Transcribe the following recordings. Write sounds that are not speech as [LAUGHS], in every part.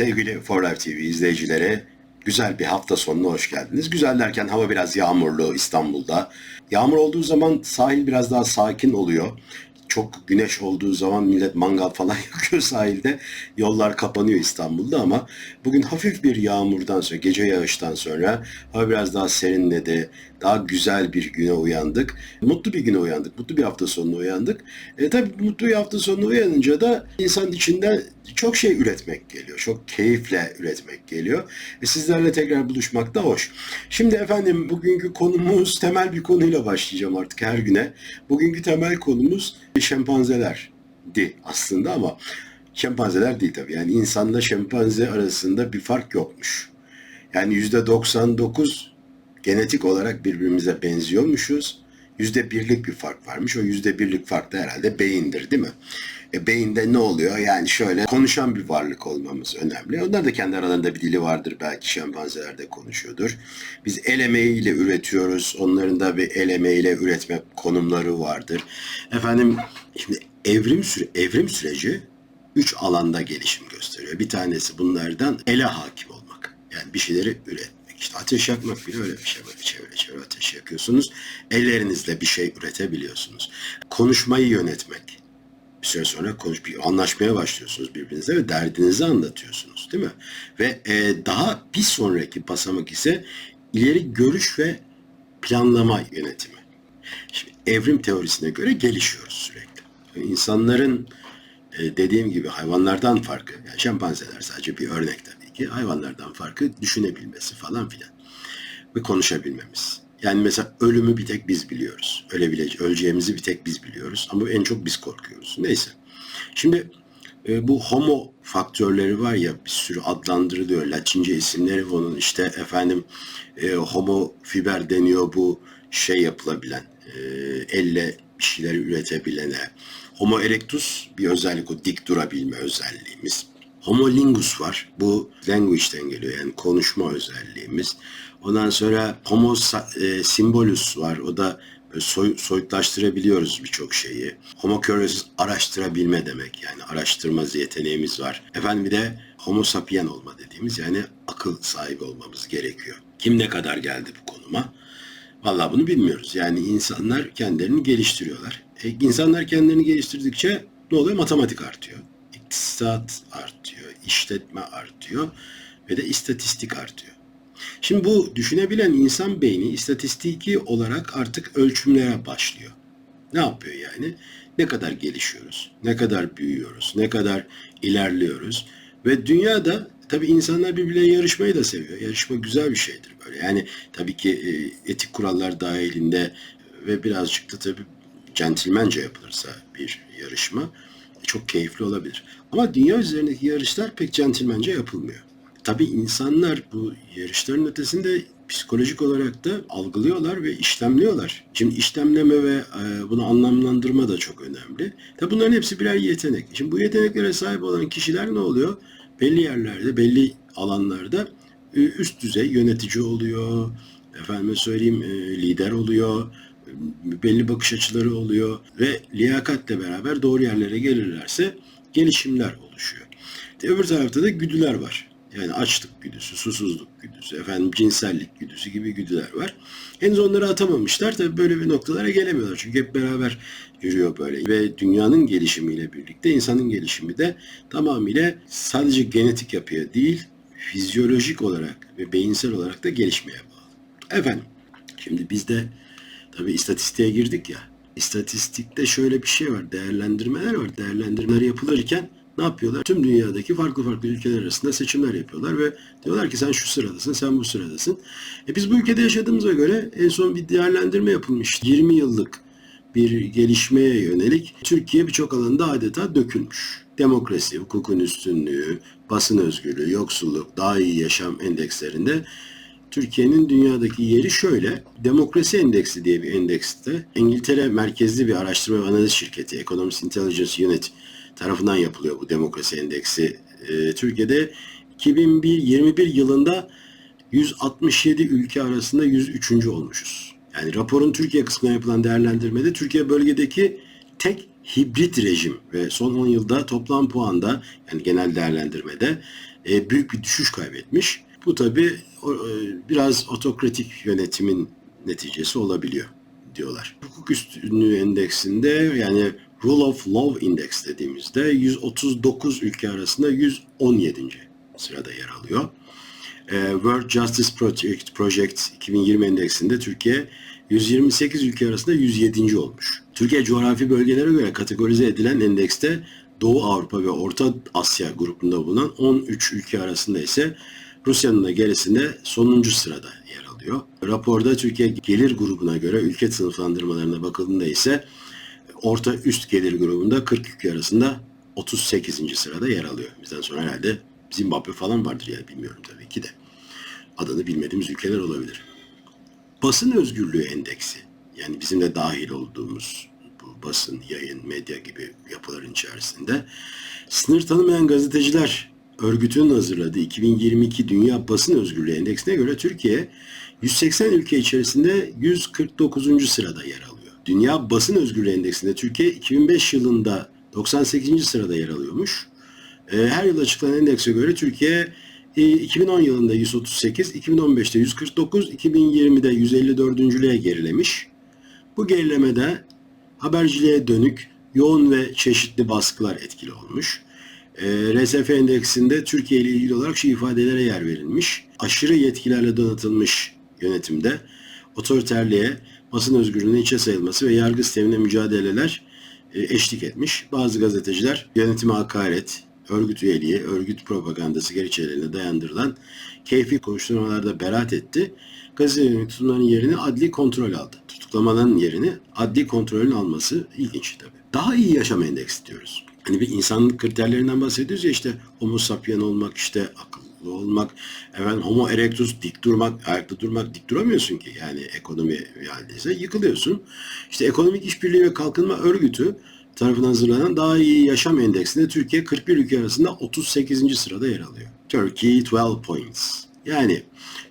Sevgili For Life TV izleyicileri, güzel bir hafta sonuna hoş geldiniz. Güzel derken hava biraz yağmurlu İstanbul'da. Yağmur olduğu zaman sahil biraz daha sakin oluyor. Çok güneş olduğu zaman millet mangal falan [LAUGHS] yakıyor sahilde. Yollar kapanıyor İstanbul'da ama bugün hafif bir yağmurdan sonra, gece yağıştan sonra hava biraz daha serinledi. Daha güzel bir güne uyandık. Mutlu bir güne uyandık. Mutlu bir hafta sonuna uyandık. E tabii mutlu bir hafta sonuna uyanınca da insanın içinden çok şey üretmek geliyor. Çok keyifle üretmek geliyor. E sizlerle tekrar buluşmak da hoş. Şimdi efendim bugünkü konumuz temel bir konuyla başlayacağım artık her güne. Bugünkü temel konumuz şempanzelerdi aslında ama şempanzeler değil tabii. Yani insanla şempanze arasında bir fark yokmuş. Yani yüzde 99 genetik olarak birbirimize benziyormuşuz. Yüzde birlik bir fark varmış. O yüzde birlik fark da herhalde beyindir değil mi? E, beyinde ne oluyor? Yani şöyle konuşan bir varlık olmamız önemli. Onlar da kendi aralarında bir dili vardır. Belki şempanzeler de konuşuyordur. Biz el emeğiyle üretiyoruz. Onların da bir el emeğiyle üretme konumları vardır. Efendim şimdi evrim süre evrim süreci üç alanda gelişim gösteriyor. Bir tanesi bunlardan ele hakim olmak. Yani bir şeyleri üretmek. İşte ateş yakmak bile öyle bir şey. Böyle çevre çevre ateş yakıyorsunuz. Ellerinizle bir şey üretebiliyorsunuz. Konuşmayı yönetmek. Bir süre sonra konuş, bir anlaşmaya başlıyorsunuz birbirinizle ve derdinizi anlatıyorsunuz değil mi? Ve e, daha bir sonraki basamak ise ileri görüş ve planlama yönetimi. Şimdi evrim teorisine göre gelişiyoruz sürekli. İnsanların e, dediğim gibi hayvanlardan farkı, yani şempanzeler sadece bir örnek tabii ki, hayvanlardan farkı düşünebilmesi falan filan ve konuşabilmemiz. Yani mesela ölümü bir tek biz biliyoruz. Ölebilece öleceğimizi bir tek biz biliyoruz. Ama en çok biz korkuyoruz. Neyse. Şimdi e, bu homo faktörleri var ya bir sürü adlandırılıyor. Latince isimleri onun işte efendim e, homo fiber deniyor bu şey yapılabilen e, elle bir şeyleri üretebilene. Homo erectus bir özellik o dik durabilme özelliğimiz. Homo lingus var. Bu language'den geliyor yani konuşma özelliğimiz. Ondan sonra homo e, symbolus var. O da soy, soyutlaştırabiliyoruz birçok şeyi. Homo curious araştırabilme demek. Yani araştırma yeteneğimiz var. Efendim bir de homo sapien olma dediğimiz yani akıl sahibi olmamız gerekiyor. Kim ne kadar geldi bu konuma? Vallahi bunu bilmiyoruz. Yani insanlar kendilerini geliştiriyorlar. E, insanlar kendilerini geliştirdikçe ne oluyor? Matematik artıyor. İktisat artıyor. işletme artıyor. Ve de istatistik artıyor. Şimdi bu düşünebilen insan beyni istatistiki olarak artık ölçümlere başlıyor. Ne yapıyor yani? Ne kadar gelişiyoruz, ne kadar büyüyoruz, ne kadar ilerliyoruz. Ve dünyada tabii insanlar birbirleriyle yarışmayı da seviyor. Yarışma güzel bir şeydir böyle. Yani tabii ki e, etik kurallar dahilinde ve birazcık da tabii centilmence yapılırsa bir yarışma çok keyifli olabilir. Ama dünya üzerindeki yarışlar pek centilmence yapılmıyor. Tabii insanlar bu yarışların ötesinde psikolojik olarak da algılıyorlar ve işlemliyorlar. Şimdi işlemleme ve e, bunu anlamlandırma da çok önemli. Tabii bunların hepsi birer yetenek. Şimdi bu yeteneklere sahip olan kişiler ne oluyor? Belli yerlerde, belli alanlarda e, üst düzey yönetici oluyor, efendime söyleyeyim e, lider oluyor, belli bakış açıları oluyor ve liyakatle beraber doğru yerlere gelirlerse gelişimler oluşuyor. Öbür tarafta da güdüler var. Yani açlık güdüsü, susuzluk güdüsü, efendim cinsellik güdüsü gibi güdüler var. Henüz onları atamamışlar. Tabii böyle bir noktalara gelemiyorlar. Çünkü hep beraber yürüyor böyle. Ve dünyanın gelişimiyle birlikte insanın gelişimi de tamamıyla sadece genetik yapıya değil, fizyolojik olarak ve beyinsel olarak da gelişmeye bağlı. Efendim, şimdi biz de tabii istatistiğe girdik ya. İstatistikte şöyle bir şey var, değerlendirmeler var. Değerlendirmeler yapılırken ne yapıyorlar? Tüm dünyadaki farklı farklı ülkeler arasında seçimler yapıyorlar ve diyorlar ki sen şu sıradasın, sen bu sıradasın. E biz bu ülkede yaşadığımıza göre en son bir değerlendirme yapılmış. 20 yıllık bir gelişmeye yönelik Türkiye birçok alanda adeta dökülmüş. Demokrasi, hukukun üstünlüğü, basın özgürlüğü, yoksulluk, daha iyi yaşam endekslerinde Türkiye'nin dünyadaki yeri şöyle. Demokrasi Endeksi diye bir endekste İngiltere merkezli bir araştırma ve analiz şirketi Economist Intelligence Unit tarafından yapılıyor bu demokrasi endeksi. E, Türkiye'de 2021 yılında 167 ülke arasında 103. olmuşuz. Yani raporun Türkiye kısmına yapılan değerlendirmede Türkiye bölgedeki tek hibrit rejim ve son 10 yılda toplam puanda yani genel değerlendirmede e, büyük bir düşüş kaybetmiş. Bu tabi biraz otokratik yönetimin neticesi olabiliyor diyorlar. Hukuk üstünlüğü endeksinde yani Rule of Law Index dediğimizde 139 ülke arasında 117. sırada yer alıyor. Ee, World Justice Project, Project 2020 endeksinde Türkiye 128 ülke arasında 107. olmuş. Türkiye coğrafi bölgelere göre kategorize edilen endekste Doğu Avrupa ve Orta Asya grubunda bulunan 13 ülke arasında ise Rusya'nın da gerisinde sonuncu sırada yer alıyor. Raporda Türkiye gelir grubuna göre ülke sınıflandırmalarına bakıldığında ise orta üst gelir grubunda 40 ülke arasında 38. sırada yer alıyor. Bizden sonra herhalde Zimbabwe falan vardır ya bilmiyorum tabii ki de. Adını bilmediğimiz ülkeler olabilir. Basın özgürlüğü endeksi yani bizim de dahil olduğumuz bu basın, yayın, medya gibi yapıların içerisinde sınır tanımayan gazeteciler örgütünün hazırladığı 2022 Dünya Basın Özgürlüğü Endeksine göre Türkiye 180 ülke içerisinde 149. sırada yer alıyor. Dünya Basın Özgürlüğü Endeksinde Türkiye 2005 yılında 98. sırada yer alıyormuş. Ee, her yıl açıklanan endekse göre Türkiye 2010 e, yılında 138, 2015'te 149, 2020'de 154. gerilemiş. Bu gerilemede haberciliğe dönük yoğun ve çeşitli baskılar etkili olmuş. E, RSF endeksinde Türkiye ile ilgili olarak şu ifadelere yer verilmiş. Aşırı yetkilerle donatılmış yönetimde otoriterliğe, basın özgürlüğüne içe sayılması ve yargı sistemine mücadeleler e, eşlik etmiş. Bazı gazeteciler yönetime hakaret, örgüt üyeliği, örgüt propagandası gerekçelerine dayandırılan keyfi konuşturmalarda beraat etti. Gazetelerin tutumlarının yerini adli kontrol aldı. Tutuklamanın yerini adli kontrolün alması ilginç tabii. Daha iyi yaşam endeksi diyoruz. Hani bir insanlık kriterlerinden bahsediyoruz ya işte homo sapien olmak, işte akıllı olmak, efendim homo erectus dik durmak, ayakta durmak dik duramıyorsun ki. Yani ekonomi haldeyse yıkılıyorsun. İşte ekonomik işbirliği ve kalkınma örgütü tarafından hazırlanan daha iyi yaşam endeksinde Türkiye 41 ülke arasında 38. sırada yer alıyor. Turkey 12 points. Yani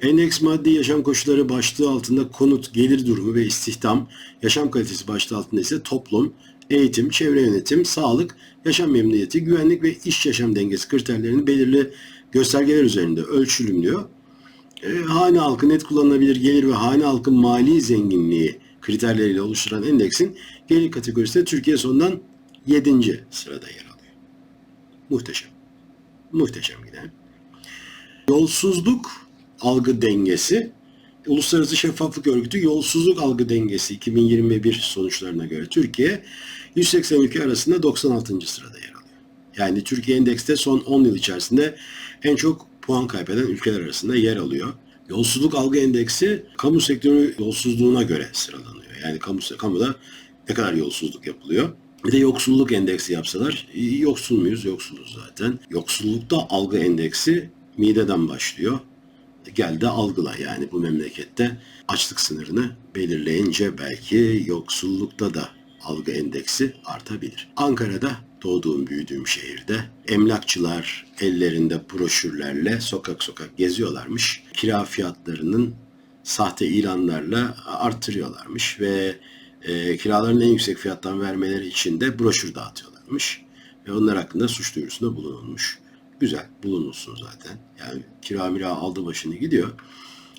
endeks maddi yaşam koşulları başlığı altında konut, gelir durumu ve istihdam, yaşam kalitesi başlığı altında ise toplum, eğitim, çevre yönetim, sağlık, yaşam memnuniyeti, güvenlik ve iş yaşam dengesi kriterlerini belirli göstergeler üzerinde ölçülümlüyor. E, hane halkı net kullanılabilir gelir ve hane halkın mali zenginliği kriterleriyle oluşturan endeksin gelir kategorisinde Türkiye sondan 7. sırada yer alıyor. Muhteşem. Muhteşem giden. Yolsuzluk algı dengesi Uluslararası Şeffaflık Örgütü yolsuzluk algı dengesi 2021 sonuçlarına göre Türkiye 180 ülke arasında 96. sırada yer alıyor. Yani Türkiye endekste son 10 yıl içerisinde en çok puan kaybeden ülkeler arasında yer alıyor. Yolsuzluk algı endeksi kamu sektörü yolsuzluğuna göre sıralanıyor. Yani kamu, kamuda ne kadar yolsuzluk yapılıyor. Bir de yoksulluk endeksi yapsalar yoksul muyuz? Yoksuluz zaten. Yoksullukta algı endeksi mideden başlıyor. Gel de algıla yani bu memlekette açlık sınırını belirleyince belki yoksullukta da algı endeksi artabilir. Ankara'da doğduğum büyüdüğüm şehirde emlakçılar ellerinde broşürlerle sokak sokak geziyorlarmış. Kira fiyatlarının sahte ilanlarla arttırıyorlarmış ve e, kiraların en yüksek fiyattan vermeleri için de broşür dağıtıyorlarmış. Ve onlar hakkında suç duyurusunda bulunulmuş. Güzel bulunulsun zaten. Yani kira mira aldı başını gidiyor.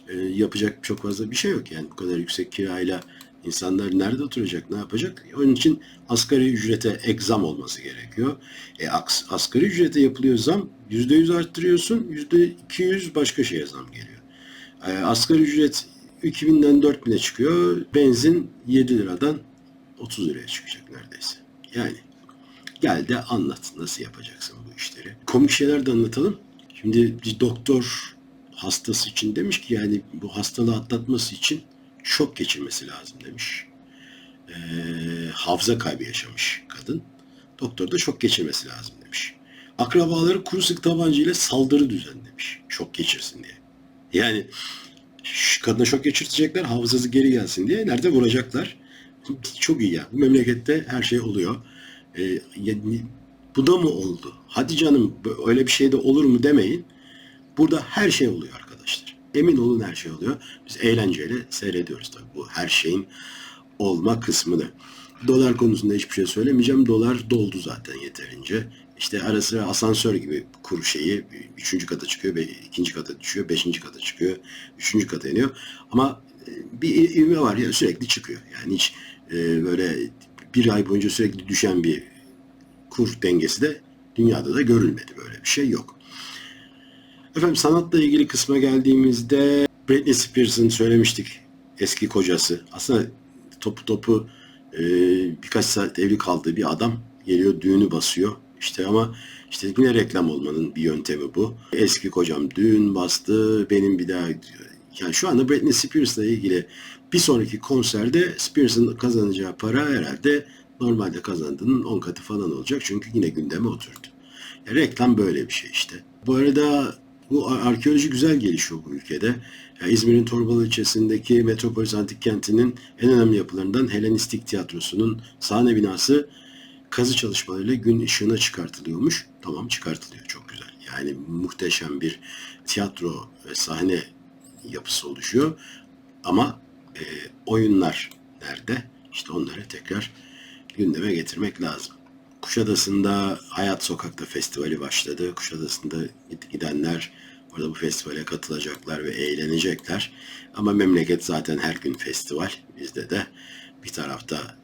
E, yapacak çok fazla bir şey yok. Yani bu kadar yüksek kirayla insanlar nerede oturacak, ne yapacak? Onun için asgari ücrete ek olması gerekiyor. E, asgari ücrete yapılıyor zam, %100 arttırıyorsun, %200 başka şeye zam geliyor. E, asgari ücret 2000'den 4000'e çıkıyor. Benzin 7 liradan 30 liraya çıkacak neredeyse. Yani gel de anlat nasıl yapacaksın bu işleri. Komik şeyler de anlatalım. Şimdi bir doktor hastası için demiş ki yani bu hastalığı atlatması için şok geçirmesi lazım demiş. Ee, hafıza kaybı yaşamış kadın. Doktor da şok geçirmesi lazım demiş. Akrabaları kuru sık tabanca ile saldırı düzenlemiş. Şok geçirsin diye. Yani kadına şok geçirtecekler hafızası geri gelsin diye nerede vuracaklar. Çok iyi ya. Bu memlekette her şey oluyor. Ee, bu da mı oldu? Hadi canım öyle bir şey de olur mu demeyin. Burada her şey oluyor. Emin olun her şey oluyor. Biz eğlenceyle seyrediyoruz tabii bu her şeyin olma kısmını. Dolar konusunda hiçbir şey söylemeyeceğim. Dolar doldu zaten yeterince. işte ara asansör gibi kur şeyi üçüncü kata çıkıyor ikinci kata düşüyor, beşinci kata çıkıyor, üçüncü kata iniyor. Ama e, bir ivme var ya sürekli çıkıyor. Yani hiç e, böyle bir ay boyunca sürekli düşen bir kur dengesi de dünyada da görülmedi. Böyle bir şey yok. Efendim sanatla ilgili kısma geldiğimizde Britney Spears'ın söylemiştik eski kocası. Aslında topu topu e, birkaç saat evli kaldığı bir adam geliyor düğünü basıyor. İşte ama işte yine reklam olmanın bir yöntemi bu. Eski kocam düğün bastı benim bir daha yani şu anda Britney Spears'la ilgili bir sonraki konserde Spears'ın kazanacağı para herhalde normalde kazandığının 10 katı falan olacak. Çünkü yine gündeme oturdu. Ya reklam böyle bir şey işte. Bu arada bu arkeoloji güzel gelişiyor bu ülkede. Yani İzmir'in Torbalı ilçesindeki Metropolis Antik Kenti'nin en önemli yapılarından Helenistik Tiyatrosu'nun sahne binası kazı çalışmalarıyla gün ışığına çıkartılıyormuş. Tamam çıkartılıyor çok güzel. Yani muhteşem bir tiyatro ve sahne yapısı oluşuyor. Ama e, oyunlar nerede? İşte onları tekrar gündeme getirmek lazım. Kuşadası'nda Hayat Sokak'ta festivali başladı. Kuşadası'nda gidenler orada bu festivale katılacaklar ve eğlenecekler. Ama memleket zaten her gün festival. Bizde de bir tarafta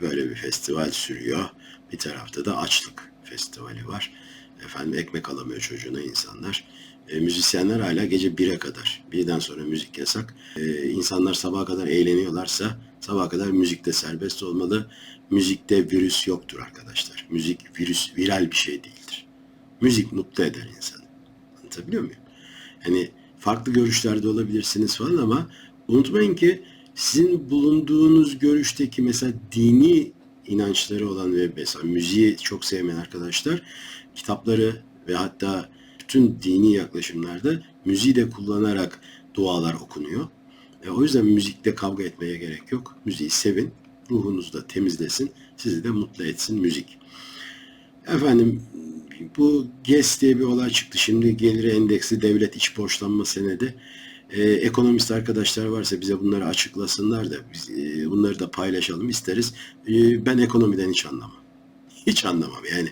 böyle bir festival sürüyor. Bir tarafta da açlık festivali var. Efendim ekmek alamıyor çocuğuna insanlar. E, müzisyenler hala gece 1'e kadar. Birden sonra müzik yasak. E, insanlar sabaha kadar eğleniyorlarsa sabaha kadar müzikte serbest olmalı. Müzikte virüs yoktur arkadaşlar. Müzik virüs, viral bir şey değildir. Müzik mutlu eder insanı. Anlatabiliyor muyum? Hani farklı görüşlerde olabilirsiniz falan ama unutmayın ki sizin bulunduğunuz görüşteki mesela dini inançları olan ve mesela müziği çok sevmeyen arkadaşlar kitapları ve hatta bütün dini yaklaşımlarda müziği de kullanarak dualar okunuyor. E, o yüzden müzikte kavga etmeye gerek yok. Müziği sevin, ruhunuzu da temizlesin, sizi de mutlu etsin müzik. Efendim bu GES diye bir olay çıktı. Şimdi geliri endeksi devlet iç borçlanma senedi. Ee, ekonomist arkadaşlar varsa bize bunları açıklasınlar da biz e, bunları da paylaşalım isteriz. E, ben ekonomiden hiç anlamam. Hiç anlamam yani.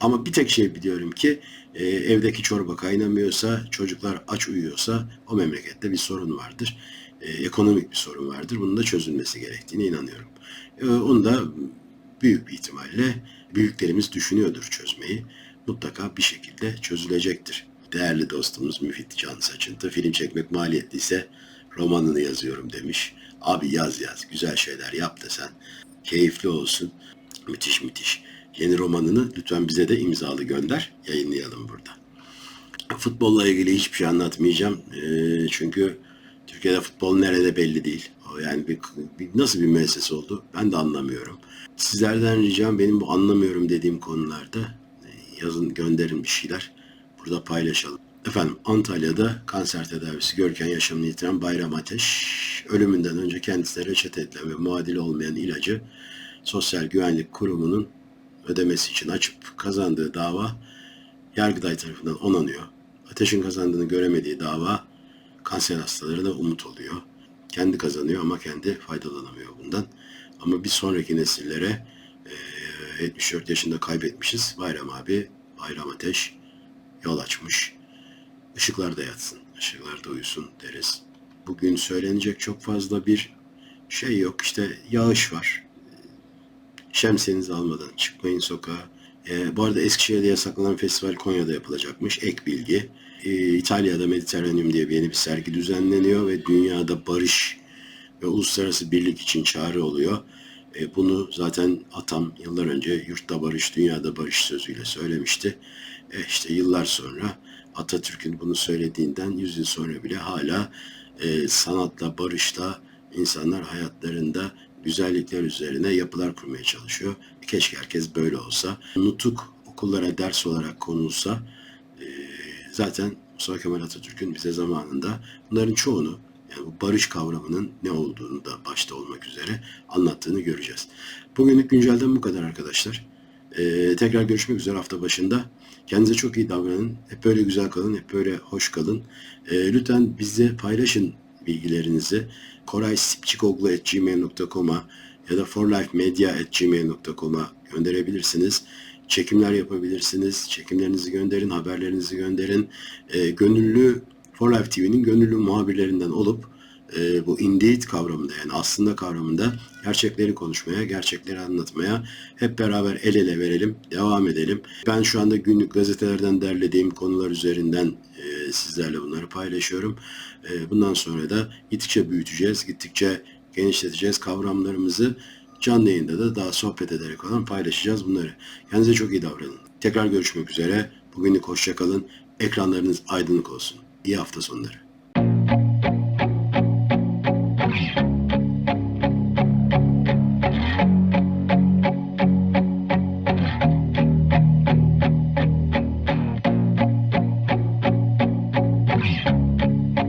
Ama bir tek şey biliyorum ki e, evdeki çorba kaynamıyorsa, çocuklar aç uyuyorsa o memlekette bir sorun vardır. E, ekonomik bir sorun vardır. Bunun da çözülmesi gerektiğine inanıyorum. E, onu da büyük bir ihtimalle büyüklerimiz düşünüyordur çözmeyi. Mutlaka bir şekilde çözülecektir. Değerli dostumuz Müfit Can Saçıntı film çekmek maliyetliyse romanını yazıyorum demiş. Abi yaz yaz güzel şeyler yap da sen. Keyifli olsun. Müthiş müthiş. Yeni romanını lütfen bize de imzalı gönder. Yayınlayalım burada. Futbolla ilgili hiçbir şey anlatmayacağım. Ee, çünkü Türkiye'de futbol nerede belli değil. Yani bir, bir, nasıl bir müessese oldu ben de anlamıyorum. Sizlerden ricam benim bu anlamıyorum dediğim konularda e, yazın gönderin bir şeyler. Burada paylaşalım. Efendim Antalya'da kanser tedavisi görken yaşamını yitiren Bayram Ateş ölümünden önce kendisine reçete edilen ve muadili olmayan ilacı Sosyal Güvenlik Kurumu'nun ödemesi için açıp kazandığı dava Yargıtay tarafından onanıyor. Ateş'in kazandığını göremediği dava kanser hastalarına umut oluyor. Kendi kazanıyor ama kendi faydalanamıyor bundan. Ama bir sonraki nesillere e, 74 yaşında kaybetmişiz. Bayram abi, Bayram Ateş yol açmış. Işıklar da yatsın, ışıklar da uyusun deriz. Bugün söylenecek çok fazla bir şey yok. İşte yağış var. Şemsiyenizi almadan çıkmayın sokağa. E, bu arada Eskişehir'de yasaklanan festival Konya'da yapılacakmış. Ek bilgi. E, İtalya'da Mediterraneum diye bir yeni bir sergi düzenleniyor ve dünyada barış ve uluslararası birlik için çağrı oluyor. E, bunu zaten Atam yıllar önce yurtta barış, dünyada barış sözüyle söylemişti. E, işte yıllar sonra Atatürk'ün bunu söylediğinden yüz yıl sonra bile hala e, sanatla, barışla insanlar hayatlarında güzellikler üzerine yapılar kurmaya çalışıyor. Keşke herkes böyle olsa. Nutuk okullara ders olarak konulsa zaten Mustafa Kemal Atatürk'ün bize zamanında bunların çoğunu yani bu barış kavramının ne olduğunu da başta olmak üzere anlattığını göreceğiz. Bugünlük güncelden bu kadar arkadaşlar. Ee, tekrar görüşmek üzere hafta başında. Kendinize çok iyi davranın. Hep böyle güzel kalın, hep böyle hoş kalın. Ee, lütfen bizle paylaşın bilgilerinizi. koraysipçikoglu.gmail.com'a ya da forlifemedia.gmail.com'a gönderebilirsiniz. Çekimler yapabilirsiniz. Çekimlerinizi gönderin, haberlerinizi gönderin. E, gönüllü For Life TV'nin gönüllü muhabirlerinden olup e, bu indeed kavramında yani aslında kavramında gerçekleri konuşmaya, gerçekleri anlatmaya hep beraber el ele verelim, devam edelim. Ben şu anda günlük gazetelerden derlediğim konular üzerinden e, sizlerle bunları paylaşıyorum. E, bundan sonra da gittikçe büyüteceğiz, gittikçe genişleteceğiz kavramlarımızı. Canlı yayında da daha sohbet ederek falan paylaşacağız bunları. Kendinize çok iyi davranın. Tekrar görüşmek üzere. Bugünlük hoşçakalın. Ekranlarınız aydınlık olsun. İyi hafta sonları.